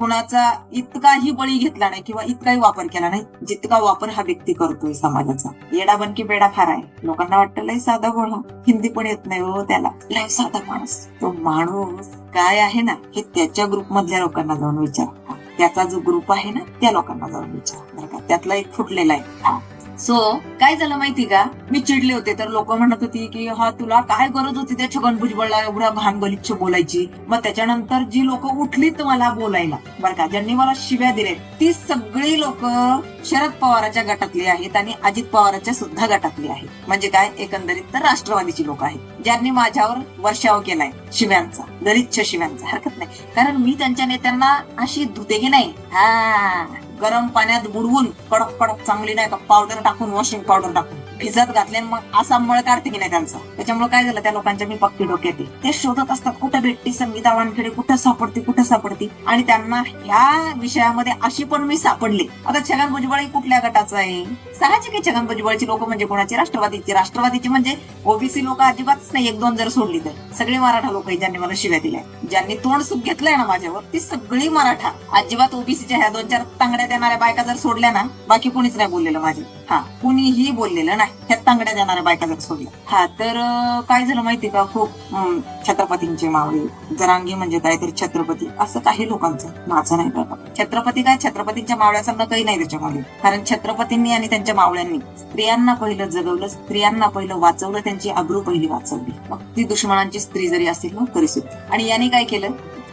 कुणाचा इतकाही बळी घेतला नाही किंवा इतकाही वापर केला नाही जितका वापर हा व्यक्ती करतोय समाजाचा. येडा बनकी बेडा फार आहे. लोकांना वाटतं लय साधा बोला हिंदी पण येत नाही हो त्याला. लय साधा माणूस. तो माणूस काय आहे ना हे त्याच्या ग्रुप मधल्या लोकांना जाऊन विचार. त्याचा जो ग्रुप आहे ना त्या लोकांना जाऊन विचार. बरं का? त्यातला एक फुटलेला आहे. सो काय झालं माहिती का? मी चिडले होते तर लोक म्हणत होती की हा तुला काय गरज होती त्या छगन भुजबळला एवढ्या घाण गलिच्छ बोलायची? मग त्याच्यानंतर जी लोक उठलीत मला बोलायला बरं का ज्यांनी मला शिव्या दिले ती सगळी लोक शरद पवाराच्या गटातली आहेत आणि अजित पवाराच्या सुद्धा गटातली आहेत. म्हणजे काय? एकंदरीत तर राष्ट्रवादीची लोक आहेत ज्यांनी माझ्यावर वर्षाव केलाय शिव्यांचा गलिच्छ शिव्यांचा. हरकत नाही. कारण मी त्यांच्या नेत्यांना अशी धुते की नाही. हा. गरम पाण्यात बुडवून कडक कडक चांगली नाही का पावडर टाकून वॉशिंग पावडर टाकून. भिजत घातले आणि मग असा मळ काढते की नाही त्यांचा. त्याच्यामुळे काय झालं त्या लोकांच्या मी पक्की डोक्यात ते शोधत असतात कुठं भेटती संगीता वानखेडे कुठं सापडते कुठं सापडती? आणि त्यांना ह्या विषयामध्ये अशी पण मी सापडले. आता छगन भुजबळ कुठल्या गटाचं आहे? साहजिक आहे छगन भुजबळची लोक म्हणजे कोणाची? राष्ट्रवादीची. राष्ट्रवादीची म्हणजे ओबीसी लोक अजिबातच नाही. एक दोन जर सोडली तर. सगळे मराठा लोक ज्यांनी मला शिव्या दिल्या. ज्यांनी तोंड सुख घेतलंय ना माझ्यावर ती सगळी मराठा. अजिबात ओबीसीच्या ह्या दोन चार तांगड्या देणाऱ्या बायका जर सोडल्या ना बाकी कोणीच नाही बोललेलं माझे हा कुणीही बोललेलं नाही. ह्या तांगड्या देणाऱ्या बायका जर सोडल्या. हा तर काय झालं माहिती का? खूप छत्रपतींचे मावळे जरांगी म्हणजे काय तरी छत्रपती असं काही लोकांचं. माझं नाही का छत्रपती काय? छत्रपतींच्या मावळ्यासारखं काही नाही त्याच्यामध्ये कारण छत्रपतींनी आणि त्यांच्या मावळ्यांनी स्त्रियांना पहिलं जगवलं स्त्रियांना पहिलं वाचवलं त्यांची अग्रू पहिली वाचवली. मग ती दुश्मनांची स्त्री जरी असेल ना तरी सुद्धा. आणि याने काय केलं?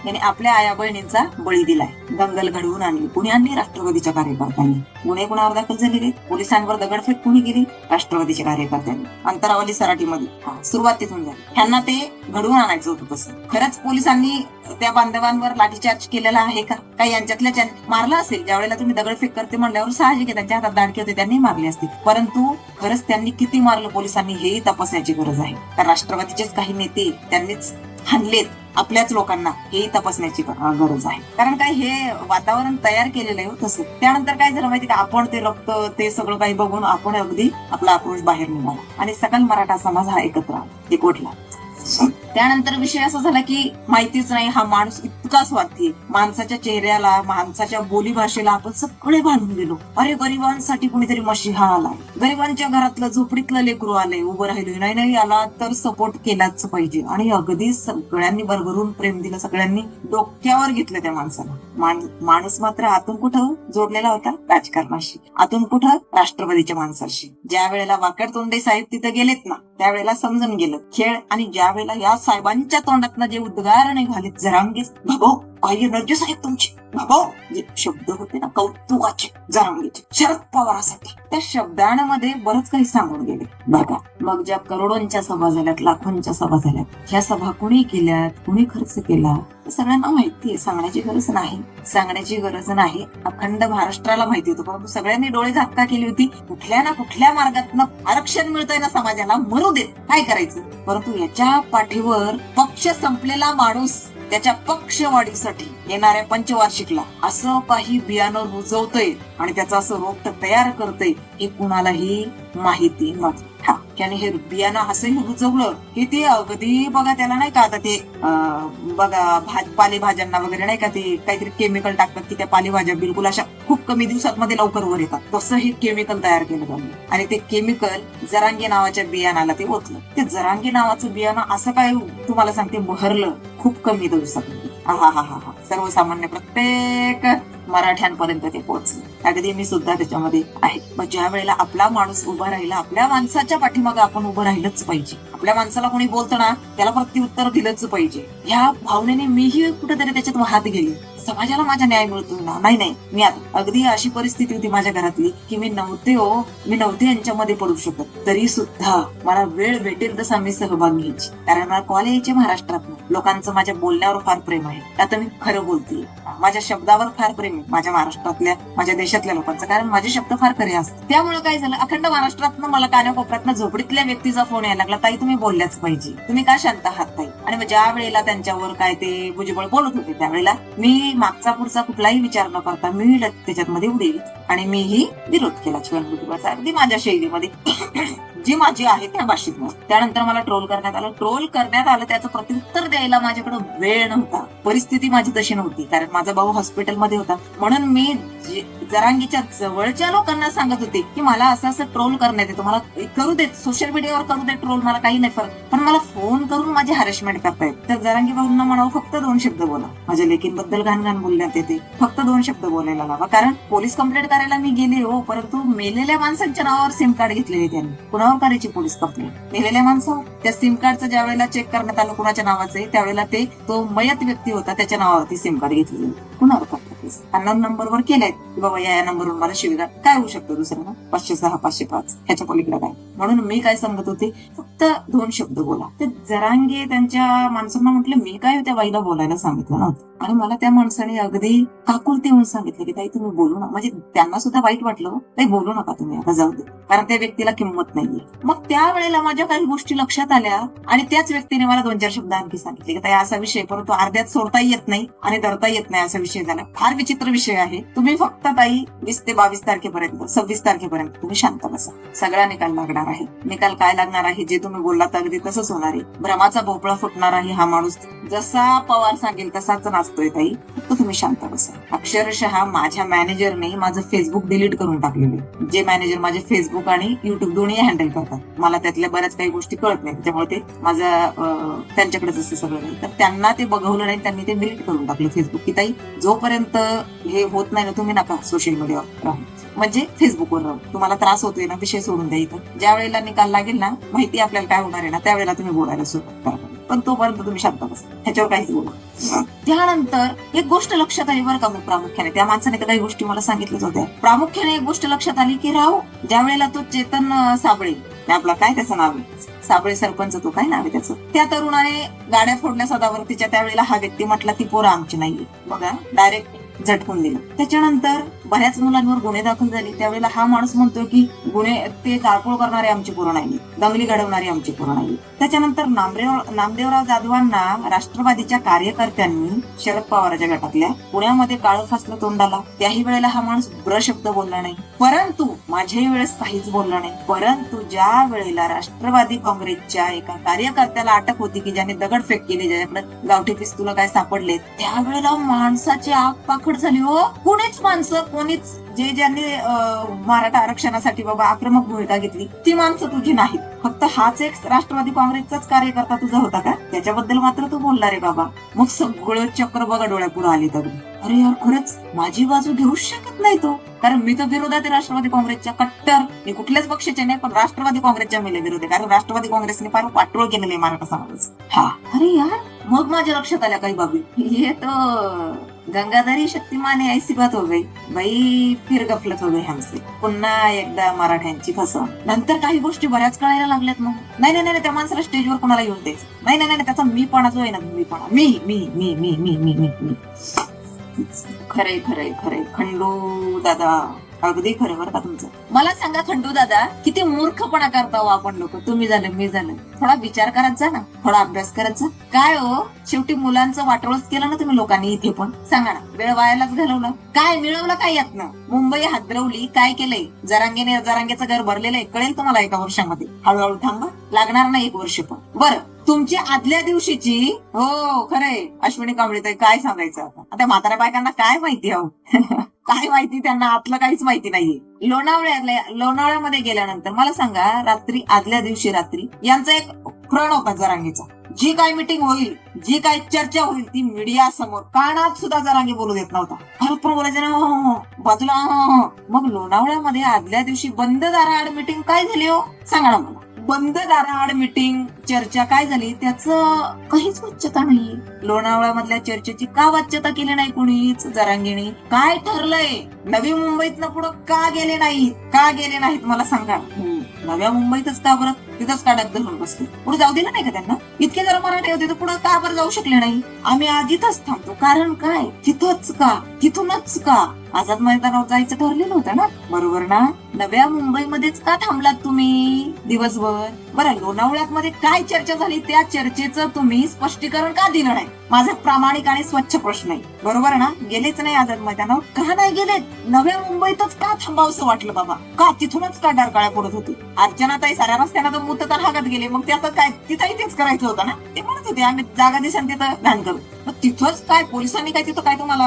यांनी आपल्या आया बहिणींचा बळी दिलाय. दंगल घडवून आणली. कुणी राष्ट्रवादीच्या कार्यकर्त्यांनी. गुन्हे कुणावर दाखल झालेले. पोलिसांवर दगडफेक कुणी केली? राष्ट्रवादीच्या कार्यकर्त्यांनी. अंतरावली सराटीमध्ये. सुरुवात तिथून झाली. त्यांना ते घडवून आणायचं होतं तसं. खरंच पोलिसांनी त्या बांधवांवर लाठीचार्ज केलेला आहे का? काही यांच्यातल्या मारला मारलं असेल ज्यावेळेला तुम्ही दगडफेक करते म्हणल्यावर साहजिक त्यांच्या हातात दाडके होते त्यांनी मारले असते परंतु खरंच त्यांनी किती मारलं? पोलिसांनी हेही तपासण्याची गरज आहे. कारण राष्ट्रवादीचेच काही नेते त्यांनीच हानलेत आपल्याच लोकांना हे तपासण्याची गरज आहे. कारण काय हे वातावरण तयार केलेलं आहे हो तसं. त्यानंतर काय झालं माहिती का? आपण ते रक्त ते सगळं काही बघून आपण अगदी आपला आक्रोश बाहेर निघाला. आणि सकल मराठा समाज हा एकत्र एकवटला. त्यानंतर विषय असा झाला की माहितीच नाही हा माणूस इतका स्वार्थी माणसाच्या चेहऱ्याला माणसाच्या बोली भाषेला आपण सगळे भांडून गेलो. अरे गरिबांसाठी कुणीतरी मशिहा आलाय. गरिबांच्या घरातलं झोपडीतलं लेकरू आलंय. उभं राहिलोय. नाही नाही आला तर सपोर्ट केलाच पाहिजे. आणि अगदी सगळ्यांनी भरभरून प्रेम दिलं. सगळ्यांनी डोक्यावर घेतलं त्या माणसाला. माणूस मात्र आतून कुठं जोडलेला होता? राजकारणाशी. आतून कुठं? राष्ट्रवादीच्या माणसाशी. ज्या वेळेला वाकड तोंडे साहेब तिथं गेलेत ना त्यावेळेला समजून गेलं. खेळ आणि ज्या वेळेला या साहेबांच्या तोंडातनं जे उद्गार निघाले जरांगीस भाऊ काही एनर्जी साहेब तुमची जे शब्द होते ना कौतुकाचे जरांगीचे शरद पवारासाठी त्या शब्दांमध्ये बरंच काही सांगून गेले बघा मग ज्या करोडोंच्या सभा झाल्यात लाखोंच्या सभा झाल्यात ह्या सभा कुणी केल्यात कुणी खर्च केला सगळ्यांना माहिती आहे सांगण्याची गरज नाही सांगण्याची गरज नाही अखंड महाराष्ट्राला माहिती होतं परंतु सगळ्यांनी डोळे झापका केली होती कुठल्या ना कुठल्या मार्गातनं आरक्षण मिळतंय ना समाजाला मरू देत काय करायचं परंतु याच्या पाठीवर पक्ष संपलेला माणूस त्याच्या पक्षवाढीसाठी येणाऱ्या पंचवार्षिकला असं काही बियाणं रुजवतय आणि त्याचं असं रोपट तयार करतय हे कुणालाही माहिती नव्हतं हा त्याने हे बियाणं असंही रुजवलं की ते अगदी बघा त्याला नाही का आता ते बघा भाज पालेभाज्यांना वगैरे नाही का ते काहीतरी केमिकल टाकतात की त्या पालेभाज्या बिलकुल अशा खूप कमी दिवसात मध्ये लवकर वर येतात. तसं हे केमिकल तयार केलं त्यांनी. आणि ते केमिकल जरांगी नावाच्या बियाणाला ते ओतलं. ते जरांगी नावाचं बियाणं असं काय तुम्हाला सांगते बहरलं खूप कमी दिवसात हा हा हा हा सर्वसामान्य प्रत्येक मराठ्यांपर्यंत ते पोहोचलं. अगदी मी सुद्धा त्याच्यामध्ये आहे. मग ज्या वेळेला आपला माणूस उभा राहिला आपल्या माणसाच्या पाठीमागे आपण उभं राहिलंच पाहिजे. आपल्या माणसाला कोणी बोलताना त्याला प्रत्युत्तर दिलंच पाहिजे. ह्या भावनेने मीही कुठेतरी त्याच्यात वाहत गेली. समाजाला माझा न्याय मिळतो ना? नाही नाही. मी अगदी अशी परिस्थिती होती माझ्या घरातली की मी नव्हते हो मी नव्हते यांच्यामध्ये पडू शकत. तरी सुद्धा मला वेळ भेटेल तसा मी सहभाग घ्यायची. कारण मला कॉल यायचे महाराष्ट्रात लोकांचं माझ्या बोलण्यावर फार प्रेम आहे. आता मी खरं बोलते माझ्या शब्दावर फार प्रेम आहे. माझ्या महाराष्ट्रातल्या माझ्या देशातल्या लोकांचं. कारण माझे शब्द फार खरे असतात. त्यामुळे काय झालं? अखंड महाराष्ट्रातनं मला कानाकोपऱ्यातनं झोपडीतल्या व्यक्तीचा फोन यायला लागला ताई तुम्ही बोलल्याच पाहिजे. तुम्ही का शांत आहात ताई? आणि मग ज्या वेळेला त्यांच्यावर काय ते भुजबळ बोलत होते त्यावेळेला मी मागचा पुढचा कुठलाही विचार न करता मी त्याच्यात मध्ये उडी आणि मीही विरोध केला छगन अगदी माझ्या शैलीमध्ये जी माझी आहे त्या भाषेत त्यानंतर मला ट्रोल करण्यात आलं. ट्रोल करण्यात आलं त्याचं प्रत्युत्तर द्यायला माझ्याकडे वेळ नव्हता. परिस्थिती माझी तशी नव्हती. कारण माझा भाऊ हॉस्पिटलमध्ये होता. म्हणून मी जरांगीच्या जवळच्या लोकांना सांगत होते की मला असं असं ट्रोल करण्यात येतो. मला करू देत सोशल मीडियावर करू देत ट्रोल मला काही नाही फरक. पण मला फोन करून माझे हॅरेसमेंट करतायत तर जरांगी भाऊंना म्हणावं फक्त दोन शब्द बोला. माझ्या लेकींबद्दल घाण घाण बोलण्यात येते. फक्त दोन शब्द बोलायला लावा. कारण पोलीस कंप्लेंट करायला मी गेले हो परंतु मेलेल्या माणसांच्या नावावर सिम कार्ड घेतलेले त्यांनी. कुणावर करायची पोलीस कंप्लेंट मेलेल्या माणसावर? त्या सिम कार्डचं ज्या वेळेला चेक करण्यात आलं कुणाच्या नावाचं त्यावेळेला ते तो मयत व्यक्ती होता त्याच्या नावावरती सिम कार्ड घेतलेली कुणावर करतात अननोन नंबरवर केलाय की बाबा या नंबरवर मला शिवीगाळ. काय होऊ शकतं दुसऱ्यांना? पाचशे सहा पाचशे पाच. ह्याच्या पलीकडे काय? म्हणून मी काय सांगत होते फक्त दोन शब्द बोला. तर जरांगे त्यांच्या माणसांना म्हटलं मी काय त्या बाईला बोलायला सांगितलं नव्हतं. आणि मला त्या माणसाने अगदी काकुलते होऊन सांगितलं की ताई तुम्ही बोलू नका. म्हणजे त्यांना सुद्धा वाईट वाटलं हो. ताई बोलू नका तुम्ही आता जाऊ दे. कारण त्या व्यक्तीला किंमत नाहीये. मग त्यावेळेला माझ्या काही गोष्टी लक्षात आल्या आणि त्याच व्यक्तीने मला दोन चार शब्द आणखी सांगितले की ताई असा विषय परंतु अर्ध्यात सोडता येत नाही आणि धरता येत नाही असा विषय झाला. फार विचित्र विषय आहे. तुम्ही फक्त ताई वीस ते बावीस तारखेपर्यंत सव्वीस तारखेपर्यंत तुम्ही शांत बसा. सगळा निकाल लागणार आहे. निकाल काय लागणार आहे? जे तुम्ही बोललात अगदी तसंच होणार आहे. भ्रमाचा भोपळा फुटणार आहे हा माणूस. जसा पवार सांगेल तसाच नाचतोय ताई. फक्त तुम्ही शांत बसा. अक्षरशः माझ्या मॅनेजरने माझं फेसबुक डिलीट करून टाकलेले जे मॅनेजर माझे फेसबुक आणि युट्यूब दोन्ही हँडल करतात. मला त्यातल्या बऱ्याच काही गोष्टी कळत नाही त्यामुळे ते माझं त्यांच्याकडे त्यांच्याकडेच सगळं नाही तर त्यांना ते बघवलं नाही त्यांनी ते डिलीट करून टाकलं फेसबुक की ताई जोपर्यंत हे होत नाही ना तुम्ही नका सोशल मीडियावर राहू. म्हणजे फेसबुकवर राहू. तुम्हाला त्रास होतोय ना विषय सोडून द्या इथं. ज्या वेळेला निकाल लागेल ना माहिती आपल्याला काय होणार आहे ना त्यावेळेला तुम्ही बोलायला सुरुवात करा. पण तोपर्यंत तुम्ही शांत बस. ह्याच्यावर काहीच बोला त्यानंतर एक गोष्ट लक्षात आली बरं का मग प्रामुख्याने. त्या माणसाने काही गोष्टी मला सांगितल्याच होत्या. प्रामुख्याने एक गोष्ट लक्षात आली की राव ज्या वेळेला तो चेतन साबळे आपला काय त्याचं नाव आहे? साबळे सरपंच तो काय नाव आहे त्याचं? त्या तरुणाने गाड्या फोडल्या सदावर्तीच्या त्यावेळेला हा व्यक्ती म्हटला ती पोरं आमची नाहीये. बघा डायरेक्ट झटकून दिलं. त्याच्यानंतर बऱ्याच मुलांवर गुन्हे दाखल झाले. त्यावेळेला हा माणूस म्हणतो की गुन्हे ते जाळपोळ करणारे आमची पोरं नाही दंगली घडवणारी आमची पोरं नाही त्याच्यानंतर नामदेव नामदेवराव जाधवांना राष्ट्रवादीच्या कार्यकर्त्यांनी शरद पवारांच्या गटातल्या पुण्यामध्ये काळं फासलं तोंडाला. त्याही वेळेला हा माणूस ब्र शब्द बोलला नाही. परंतु माझ्याही वेळेस काहीच बोलला नाही. परंतु ज्या वेळेला राष्ट्रवादी काँग्रेसच्या एका कार्यकर्त्याला अटक होती की ज्याने दगडफेक केली ज्याच्याकडे गावठी पिस्तुलं काय सापडले त्यावेळेला माणसाची आग पाखड झाली हो. कुणीच माणसं कोणीच जे ज्यांनी मराठा आरक्षणासाठी बाबा आक्रमक भूमिका घेतली ती माणसं तुझी नाहीत. फक्त हाच एक राष्ट्रवादी काँग्रेसचाच कार्यकर्ता तुझा होता का? त्याच्याबद्दल मात्र तू बोलला रे बाबा. मग सगळं चक्र बघा डोळ्यापुढे आली तर अरे यार खरंच माझी बाजू घेऊच शकत नाही तो. कारण मी तर विरोधात आहे राष्ट्रवादी काँग्रेसच्या कट्टर. मी कुठल्याच पक्षाचे नाही पण राष्ट्रवादी काँग्रेसच्या मी विरोध आहे. कारण राष्ट्रवादी काँग्रेसने फार पाठोळ केलेलं आहे मराठा समाज हा. अरे यार मग माझ्या लक्षात आल्या काही बाबी. हे तर गंगाधरी शक्तिमान ऐसी बात हो गई बाई फिर गफलत हो गई हमसे. पुन्हा एकदा मराठ्यांची फसव नंतर काही गोष्टी बऱ्याच कळायला लागल्यात मग. नाही नाही नाही त्या माणसाला स्टेजवर कोणाला येऊन द्यायचं? नाही नाही नाही त्याचा मी पणा जो आहे ना मी पणा. मी मी मी मी मी मी मी. खरंय खरंय खरंय. खंडू दादा. अगदी खरं बरं का तुमचं. मला सांगा खंडू दादा किती मूर्खपणा करता हो आपण लोक. तुम्ही झालं मी झालं. थोडा विचार करत जा ना. थोडा अभ्यास करत जा. काय हो? शेवटी मुलांचं वाटोळच केलं ना तुम्ही लोकांनी इथे पण. सांगा ना वेळ वायालाच घालवला. काय मिळवलं काय यातनं? मुंबई हादरवली काय केलंय? जरांगेने जरांगेचं घर भरलेलं आहे कळेल तुम्हाला एका वर्षामध्ये. हळूहळू थांबा. लागणार नाही एक वर्ष पण. बरं तुमची आदल्या दिवशीची हो खरंय. अश्विनी कांबळे काय सांगायचं आता? आता म्हाताऱ्या बायकांना काय माहिती अहो काय माहिती त्यांना? आपलं काहीच माहिती नाहीये. लोणावळ्यातल्या लोणावळ्यामध्ये गेल्यानंतर मला सांगा रात्री आदल्या दिवशी रात्री यांचा एक क्रण होता जरांगीचा. जी काय मिटिंग होईल जी काय चर्चा होईल ती मीडिया समोर कानात सुद्धा जरांगी बोलू देत नव्हता. परत पण बोलायचं ना हो, हो, बाजूला मग लोणावळ्यामध्ये आदल्या दिवशी बंद दाराआड मिटिंग काय झाली हो? सांगा ना मला. बंद दाराआड मिटिंग चर्चा काय झाली? त्याचं काहीच वाच्यता नाही. लोणावळ्यामधल्या चर्चेची का वाच्यता केली नाही कुणीच? जरांगिणी काय ठरलंय? नवी मुंबईतन पुढं का गेले नाहीत? का गेले नाहीत? मला सांगा. नव्या मुंबईतच का बरं? तिथंच काढत धरून बसले? पुढे जाऊ दिलं नाही का त्यांना? इतके जर मराठी होते तर पुढे का बरं जाऊ शकले नाही? आम्ही आधीतच थांबतो. कारण काय? तिथंच का? तिथूनच का? आझाद मैदानावर जायचं ठरलेलं होतं ना? बरोबर ना? नव्या मुंबईमध्येच का थांबलात तुम्ही? दिवसभर? बरं लोणावळ्यात मध्ये काय चर्चा झाली? त्या चर्चेचं तुम्ही स्पष्टीकरण का दिलं नाही? माझा प्रामाणिक आणि स्वच्छ प्रश्न आहे. बरोबर ना? गेलेच नाही आझाद मैदानावर? का नाही गेले नव्या मुंबईतच का थांबावंसं वाटलं बाबा? का तिथूनच का डारकाळ्या पडत होती? अर्चनाताई साऱ्या रस्त्यानं तर मुततान हागत गेले. मग ते आता काय? तिथंही तेच करायचं होतं ना? ते म्हणत होते आम्ही जागा दिसन तिथं घाण करू. मग तिथंच काय पोलिसांनी काय तिथं काय तुम्हाला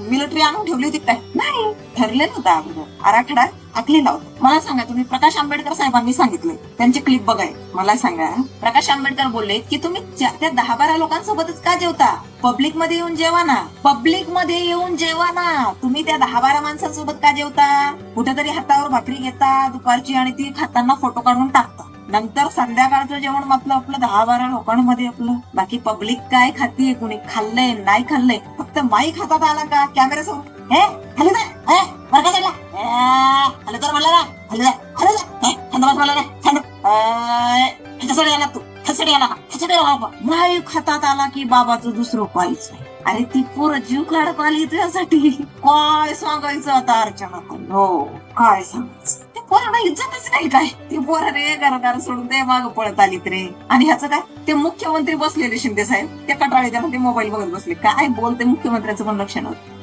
मिलिटरी आणून ठेवली होती काय? नाही ठरलेलं होतं अगोदर. आराखडा आखलेला होता. मला सांगा तुम्ही प्रकाश आंबेडकर साहेबांनी सांगितले त्यांची क्लिप बघाय मला सांगा प्रकाश आंबेडकर बोलले की तुम्ही त्या दहा बारा लोकांसोबतच का जेवता? पब्लिकमध्ये येऊन जेवा ना. पब्लिकमध्ये येऊन जेवा ना. तुम्ही त्या दहा बारा माणसांसोबत का जेवता? कुठेतरी हातावर भाकरी घेता दुपारची आणि ती खाताना फोटो काढून टाकता. नंतर संध्याकाळचं जेवण म्हटलं आपलं दहा बारा लोकांमध्ये आपलं. बाकी पब्लिक काय खातीये कुणी? खाल्लंय नाही खाल्लंय? फक्त माई खातात आला का? कॅमेरा समोर. हे हॅलो जा. हे का झालं? ए, तर म्हणला ना. हॅलो हॅलो खाली थंड बस म्हणलं ना. थंड ह्याच्यासाठी आला तू. ह्याच्यासाठी आला का ह्याच्यासाठी आला का माईक हातात आला की बाबाचं दुसरं पाहिजे नाही. अरे ती पोरं जीव काढत आली तुझ्यासाठी. काय सांगायचं आता अर्चना? हो काय सांगायचं? कोरोना पोरांना इज्जतच नाही काय? ती पोर रे घरदार सोडून ते माग पळत आलीत रे. आणि ह्याचं काय? ते मुख्यमंत्री बसलेले शिंदे साहेब. त्या कटाळे त्यांना ते मोबाईल बघत बसले काय बोलते मुख्यमंत्र्याचं पण लक्ष नव्हतं